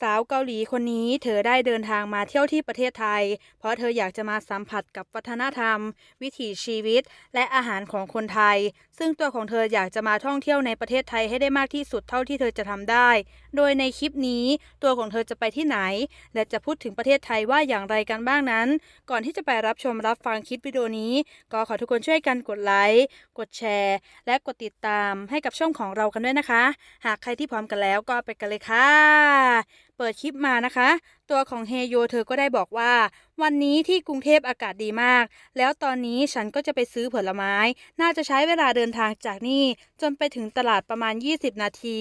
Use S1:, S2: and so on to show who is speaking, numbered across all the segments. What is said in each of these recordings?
S1: สาวเกาหลีคนนี้เธอได้เดินทางมาเที่ยวที่ประเทศไทย เพราะเธออยากจะมาสัมผัสกับวัฒนธรรม วิถีชีวิต และอาหารของคนไทย ซึ่งตัวของเธออยากจะมาท่องเที่ยวในประเทศไทยให้ได้มากที่สุดเท่าที่เธอจะทำได้ โดยในคลิปนี้ตัวของเธอจะไปที่ไหน และจะพูดถึงประเทศไทยว่าอย่างไรกันบ้างนั้น ก่อนที่จะไปรับชมรับฟังคลิปวิดีโอนี้ ก็ขอทุกคนช่วยกันกดไลค์กดแชร์ และกดติดตามให้กับช่องของเรากันด้วยนะคะ หากใครที่พร้อมกันแล้วก็ไปกันเลยค่ะ เปิดคลิปมานะคะ ตัวของเฮโยเธอก็ได้บอกว่า วันนี้ที่กรุงเทพอากาศดีมาก แล้วตอนนี้ฉันก็จะไปซื้อผลไม้ น่าจะใช้เวลาเดินทางจากนี่ จนไปถึงตลาดประมาณ 20 นาที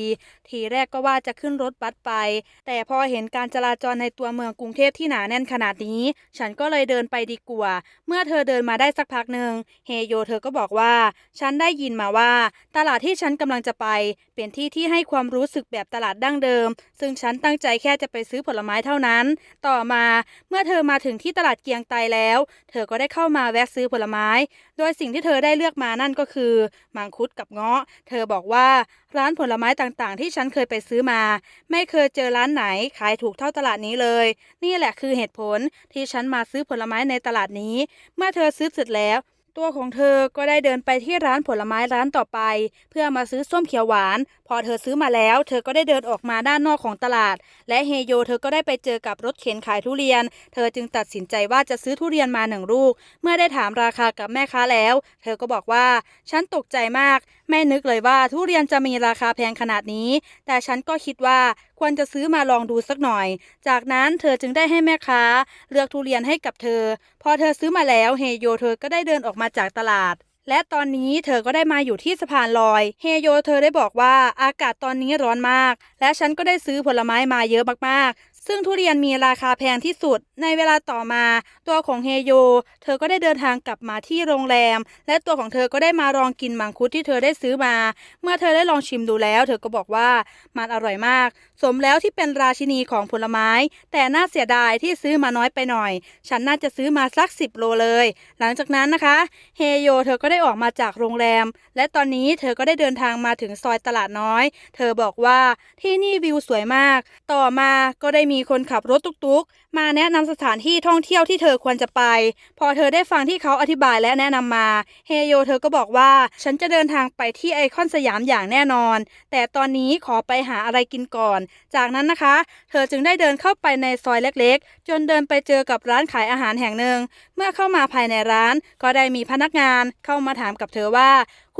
S1: ทีแรกก็ว่าจะขึ้นรถบัสไป แต่พอเห็นการจราจรในตัวเมืองกรุงเทพที่หนาแน่นขนาดนี้ ฉันก็เลยเดินไปดีกว่า เมื่อเธอเดินมาได้สักพักหนึ่งเฮโยเธอก็บอกว่า ฉันได้ยินมาว่า ตลาดที่ฉันกำลังจะไป เป็นที่ที่ให้ความรู้สึกแบบตลาดดั้งเดิม ซึ่งฉันตั้งใจแค่จะไปซื้อผลไม้เท่านั้นต่อมาเมื่อเธอมาถึงที่ตลาดเกียงไตแล้ว เธอก็ได้เข้ามาแวะซื้อผลไม้ โดยสิ่งที่เธอได้เลือกมานั่นก็คือมังคุดกับเงาะ เธอบอกว่าร้านผลไม้ต่างๆ ที่ฉันเคยไปซื้อมา ไม่เคยเจอร้านไหนขายถูกเท่าตลาดนี้เลย นี่แหละคือเหตุผลที่ฉันมาซื้อผลไม้ในตลาดนี้ เมื่อเธอซื้อเสร็จแล้ว ตัวของเธอก็ได้เดินไปที่ร้านผลไม้ร้านต่อไป เพื่อมาซื้อส้มเขียวหวาน พอเธอซื้อมาแล้ว เธอก็ได้เดินออกมาด้านนอกของตลาด และเฮโยเธอก็ได้ไปเจอกับรถเข็นขายทุเรียน เธอจึงตัดสินใจว่าจะซื้อทุเรียนมาหนึ่งลูก เมื่อได้ถามราคากับแม่ค้าแล้ว เธอก็บอกว่า ฉันตกใจมากไม่นึกเลยว่าทุเรียนจะมีราคาแพงขนาดนี้ แต่ฉันก็คิดว่า ควรจะซื้อมาลองดูสักหน่อย จากนั้นเธอจึงได้ให้แม่ค้า เลือกทุเรียนให้กับเธอ พอเธอซื้อมาแล้วเฮโยเธอก็ได้เดินออกมาจากตลาดและตอนนี้เธอก็ได้มาอยู่ที่สะพานลอย เฮโยเธอได้บอกว่าอากาศตอนนี้ร้อนมาก และฉันก็ได้ซื้อผลไม้มาเยอะมากๆ ซึ่งทุเรียนมีราคาแพงที่สุด ในเวลาต่อมา ตัวของเฮโย เธอก็ได้เดินทางกลับมาที่โรงแรม และตัวของเธอก็ได้มาลองกินมังคุดที่เธอได้ซื้อมา เมื่อเธอได้ลองชิมดูแล้ว เธอก็บอกว่ามันอร่อยมาก สมแล้วที่เป็นราชินีของผลไม้ แต่น่าเสียดายที่ซื้อมาน้อยไปหน่อย ฉันน่าจะซื้อมาสักสิบโลเลย หลังจากนั้นนะคะ เฮโยเธอก็ได้ออกมาจากโรงแรม และตอนนี้เธอก็ได้เดินทางมาถึงซอยตลาดน้อย เธอบอกว่าที่นี่วิวสวยมาก ต่อมาก็ได้มีคนขับรถตุกๆมาแนะนำสถานที่ท่องเที่ยวที่เธอควรจะไป พอเธอได้ฟังที่เขาอธิบายและแนะนำมา เฮโยเธอก็บอกว่า ฉันจะเดินทางไปที่ไอคอนสยามอย่างแน่นอน แต่ตอนนี้ขอไปหาอะไรกินก่อน จากนั้นนะคะ เธอจึงได้เดินเข้าไปในซอยเล็กๆ จนเดินไปเจอกับร้านขายอาหารแห่งหนึ่ง เมื่อเข้ามาภายในร้านก็ได้มีพนักงานเข้ามาถามกับเธอว่า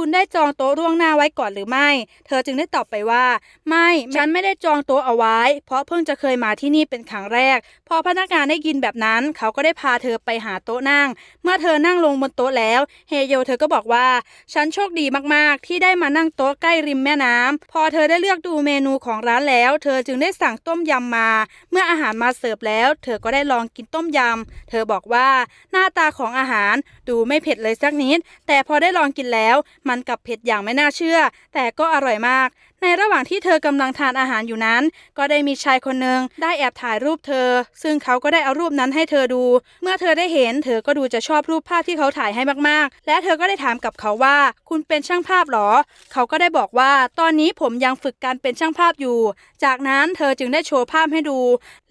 S1: คุณได้จองโต๊ะล่วงหน้าไว้ก่อนหรือไม่ เธอจึงได้ตอบไปว่า ไม่ ฉันไม่ได้จองโต๊ะเอาไว้ เพราะเพิ่งจะเคยมาที่นี่เป็นครั้งแรก พอพนักงานได้ยินแบบนั้น เขาก็ได้พาเธอไปหาโต๊ะนั่ง เมื่อเธอนั่งลงบนโต๊ะแล้ว เฮโยเธอก็บอกว่า ฉันโชคดีมากๆ ที่ได้มานั่งโต๊ะใกล้ริมแม่น้ำพอเธอได้เลือกดูเมนูของร้านแล้ว เธอจึงได้สั่งต้มยำมา เมื่ออาหารมาเสิร์ฟแล้ว เธอก็ได้ลองกินต้มยำ เธอบอกว่าหน้าตาของอาหารดูไม่เผ็ดเลยสักนิด แต่พอได้ลองกินแล้วมันกับเผ็ดอย่างไม่น่าเชื่อ แต่ก็อร่อยมาก ในระหว่างที่เธอกำลังทานอาหารอยู่นั้น ก็ได้มีชายคนหนึ่งได้แอบถ่ายรูปเธอ ซึ่งเขาก็ได้เอารูปนั้นให้เธอดู เมื่อเธอได้เห็น เธอก็ดูจะชอบรูปภาพที่เขาถ่ายให้มากๆ และเธอก็ได้ถามกับเขาว่า คุณเป็นช่างภาพหรอ เขาก็ได้บอกว่า ตอนนี้ผมยังฝึกการเป็นช่างภาพอยู่ จากนั้นเธอจึงได้โชว์ภาพให้ดู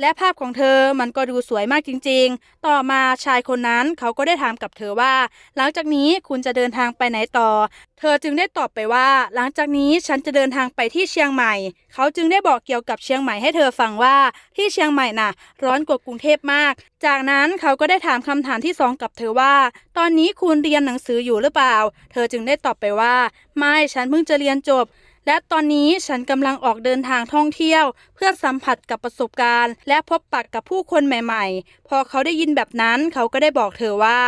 S1: และภาพของเธอมันก็ดูสวยมากจริง ๆ ต่อมาชายคนนั้นเขาก็ได้ถามกับเธอว่า หลังจากนี้คุณจะเดินทางไปไหนต่อเธอจึงได้ตอบไปว่า หลังจากนี้ฉันจะเดินทางไปที่เชียงใหม่ เขาจึงได้บอกเกี่ยวกับเชียงใหม่ให้เธอฟังว่าที่เชียงใหม่น่ะ ร้อนกว่ากรุงเทพมาก จากนั้นเขาก็ได้ถามคำถามที่สองกับเธอว่า ตอนนี้คุณเรียนหนังสืออยู่หรือเปล่า เธอจึงได้ตอบไปว่า ไม่ฉันเพิ่งจะเรียนจบ และตอนนี้ฉันกำลังออกเดินทางท่องเที่ยว เพื่อสัมผัสกับประสบการณ์ และพบปะกับผู้คนใหม่ ๆ พอเขาได้ยินแบบนั้นเขาก็ได้บอกเธอว่า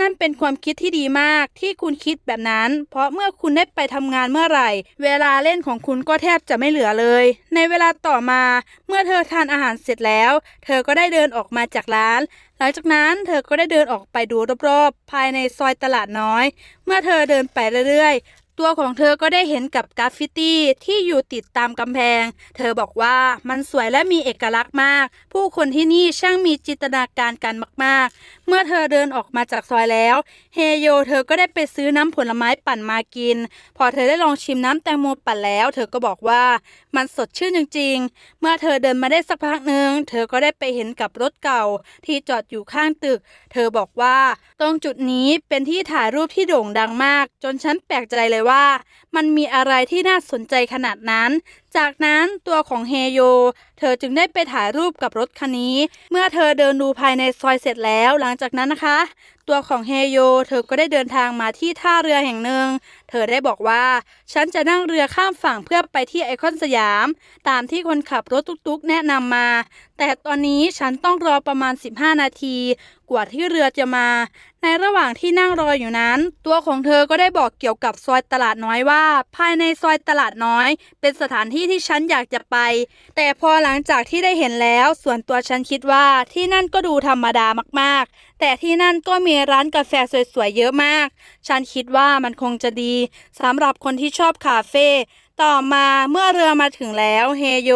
S1: นั่นเป็นความคิดที่ดีมากที่คุณคิดแบบนั้น เพราะเมื่อคุณได้ไปทำงานเมื่อไหร่ เวลาเล่นของคุณก็แทบจะไม่เหลือเลย ในเวลาต่อมา เมื่อเธอทานอาหารเสร็จแล้ว เธอก็ได้เดินออกมาจากร้าน หลังจากนั้นเธอก็ได้เดินออกไปดูรอบๆ ภายในซอยตลาดน้อย เมื่อเธอเดินไปเรื่อยๆ ตัวของเธอก็ได้เห็นกับกราฟฟิตี้ที่อยู่ติดตามกำแพง เธอบอกว่ามันสวยและมีเอกลักษณ์มาก ผู้คนที่นี่ช่างมีจินตนาการกันมาก ๆ เมื่อเธอเดินออกมาจากซอยแล้ว เฮโยเธอก็ได้ไปซื้อน้ำผลไม้ปั่นมากิน พอเธอได้ลองชิมน้ำแตงโมปั่นแล้ว เธอก็บอกว่ามันสดชื่นจริง ๆ เมื่อเธอเดินมาได้สักพักหนึ่งเธอก็ได้ไปเห็นกับรถเก่าที่จอดอยู่ข้างตึก เธอบอกว่าตรงจุดนี้เป็นที่ถ่ายรูปที่โด่งดังมาก จนฉันแปลกใจเลยว่ามันมีอะไรที่น่าสนใจขนาดนั้น จากนั้นตัวของเฮโย เธอจึงได้ไปถ่ายรูปกับรถคันนี้ เมื่อเธอเดินดูภายในซอยเสร็จแล้ว หลังจากนั้นนะคะ ตัวของเฮโย เธอก็ได้เดินทางมาที่ท่าเรือแห่งหนึ่ง เธอได้บอกว่า ฉันจะนั่งเรือข้ามฝั่งเพื่อไปที่ไอคอนสยาม ตามที่คนขับรถตุ๊กๆ แนะนำมา แต่ตอนนี้ฉันต้องรอประมาณ 15 นาที กว่าที่เรือจะมา ในระหว่างที่นั่งรออยู่นั้น ตัวของเธอก็ได้บอกเกี่ยวกับซอยตลาดน้อยว่า ภายในซอยตลาดน้อย เป็นสถานที่ที่ฉันอยากจะไป แต่พอหลังจากที่ได้เห็นแล้ว ส่วนตัวฉันคิดว่าที่นั่นก็ดูธรรมดามากๆ แต่ที่นั่นก็มีร้านกาแฟสวยๆเยอะมาก ฉันคิดว่ามันคงจะดีสำหรับคนที่ชอบคาเฟ่ต่อมาเมื่อเรือมาถึงแล้วเฮโย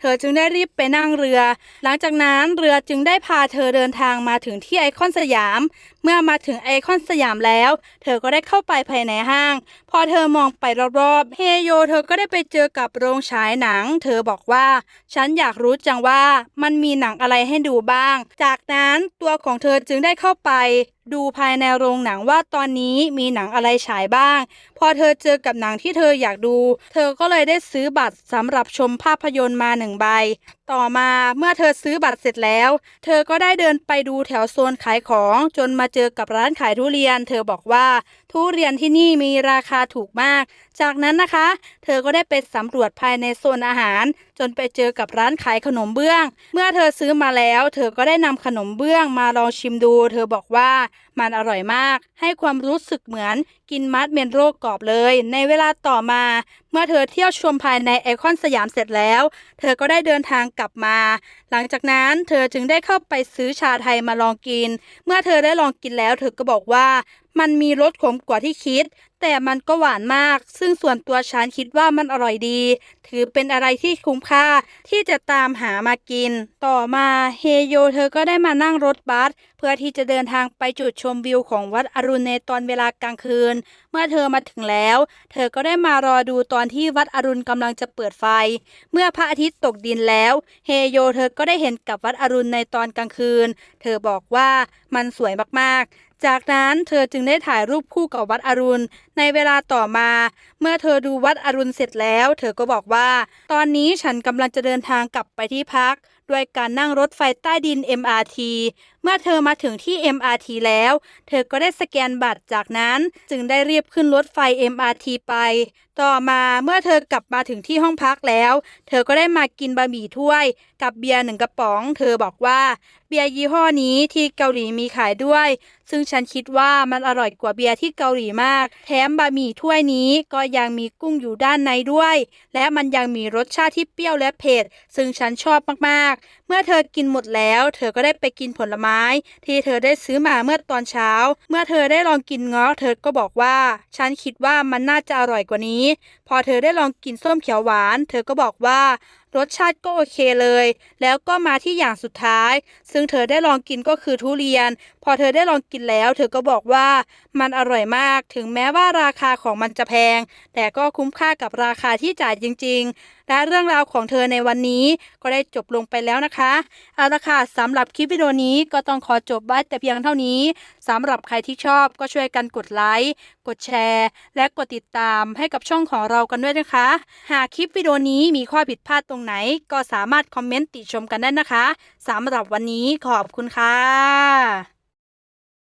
S1: เธอจึงได้รีบไปนั่งเรือ หลังจากนั้นเรือจึงได้พาเธอเดินทางมาถึงที่ไอคอนสยาม เมื่อมาถึงไอคอนสยามแล้ว เธอก็ได้เข้าไปภายในห้างพอเธอมองไปรอบๆ เฮโยเธอก็ได้ไปเจอกับโรงฉายหนัง เธอบอกว่า ฉันอยากรู้จังว่ามันมีหนังอะไรให้ดูบ้าง จากนั้นตัวของเธอจึงได้เข้าไป ดูภายในโรงหนังว่าตอนนี้มีหนังอะไรฉายบ้าง พอเธอเจอกับหนังที่เธออยากดู เธอก็เลยได้ซื้อบัตรสำหรับชมภาพยนตร์มาหนึ่งใบ ต่อมาเมื่อเธอซื้อบัตรเสร็จแล้ว เธอก็ได้เดินไปดูแถวโซนขายของจนมาเจอกับร้านขายทุเรียน เธอบอกว่าทุเรียนที่นี่มีราคาถูกมาก จากนั้นนะคะ เธอก็ได้ไปสำรวจภายในโซนอาหาร จนไปเจอกับร้านขายขนมเบื้อง เมื่อเธอซื้อมาแล้ว เธอก็ได้นำขนมเบื้องมาลองชิมดู เธอบอกว่ามันอร่อยมาก ให้ความรู้สึกเหมือนกินมัดเมนโรกรอบเลย ในเวลาต่อมา เมื่อเธอเที่ยวชมภายในไอคอนสยามเสร็จแล้ว เธอก็ได้เดินทางกลับมา หลังจากนั้นเธอจึงได้เข้าไปซื้อชาไทยมาลองกิน เมื่อเธอได้ลองกินแล้ว เธอก็บอกว่า มันมีรสขมกว่าที่คิด แต่มันก็หวานมาก ซึ่งส่วนตัวฉันคิดว่ามันอร่อยดี ถือเป็นอะไรที่คุ้มค่าที่จะตามหามากิน ต่อมาเฮโยเธอก็ได้มานั่งรถบัสเพื่อที่จะเดินทางไปจุดชมวิวของวัดอรุณในตอนเวลากลางคืน เมื่อเธอมาถึงแล้ว เธอก็ได้มารอดูตอนที่วัดอรุณกำลังจะเปิดไฟ เมื่อพระอาทิตย์ตกดินแล้ว เฮโยเธอก็ได้เห็นกับวัดอรุณในตอนกลางคืน เธอบอกว่ามันสวยมากๆ จากนั้นเธอจึงได้ถ่ายรูปคู่กับวัดอรุณ ในเวลาต่อมา เมื่อเธอดูวัดอรุณเสร็จแล้ว เธอก็บอกว่า ตอนนี้ฉันกำลังจะเดินทางกลับไปที่พัก ด้วยการนั่งรถไฟใต้ดิน MRT เมื่อเธอมาถึงที่ MRT แล้ว เธอก็ได้สแกนบัตรจากนั้นจึงได้เรียบขึ้นรถไฟ MRT ไป ต่อมาเมื่อเธอกลับมาถึงที่ห้องพักแล้ว เธอก็ได้มากินบะหมี่ถ้วย กับเบียร์หนึ่งกระป๋อง เธอบอกว่าเบียร์ยี่ห้อนี้ที่เกาหลีมีขายด้วย ซึ่งฉันคิดว่ามันอร่อยกว่าเบียร์ที่เกาหลีมาก แถมบะหมี่ถ้วยนี้ก็ยังมีกุ้งอยู่ด้านในด้วย และมันยังมีรสชาติที่เปรี้ยวและเผ็ดซึ่งฉันชอบมากๆ เมื่อเธอกินหมดแล้ว เธอก็ได้ไปกินผลไม้ที่เธอได้ซื้อมาเมื่อตอนเช้า เมื่อเธอได้ลองกินเงาะเธอก็บอกว่า ฉันคิดว่ามันน่าจะอร่อยกว่านี้ พอเธอได้ลองกินส้มเขียวหวาน เธอก็บอกว่ารสชาติก็โอเคเลย แล้วก็มาที่อย่างสุดท้าย ซึ่งเธอได้ลองกินก็คือทุเรียน พอเธอได้ลองกินแล้ว เธอก็บอกว่ามันอร่อยมาก ถึงแม้ว่าราคาของมันจะแพง แต่ก็คุ้มค่ากับราคาที่จ่ายจริง ๆ และเรื่องราวของเธอในวันนี้ก็ได้จบลงไปแล้วนะคะ เอาละค่ะสำหรับคลิปวิดีโอนี้ก็ต้องขอจบไว้แต่เพียงเท่านี้ สำหรับใครที่ชอบก็ช่วยกันกดไลค์ กดแชร์ และกดติดตามให้กับช่องของเรากันด้วยนะคะ หากคลิปวิดีโอนี้มีข้อผิดพลาดตรงไหน ก็สามารถคอมเมนต์ติชมกันได้นะคะสำหรับวันนี้ขอบคุณค่ะ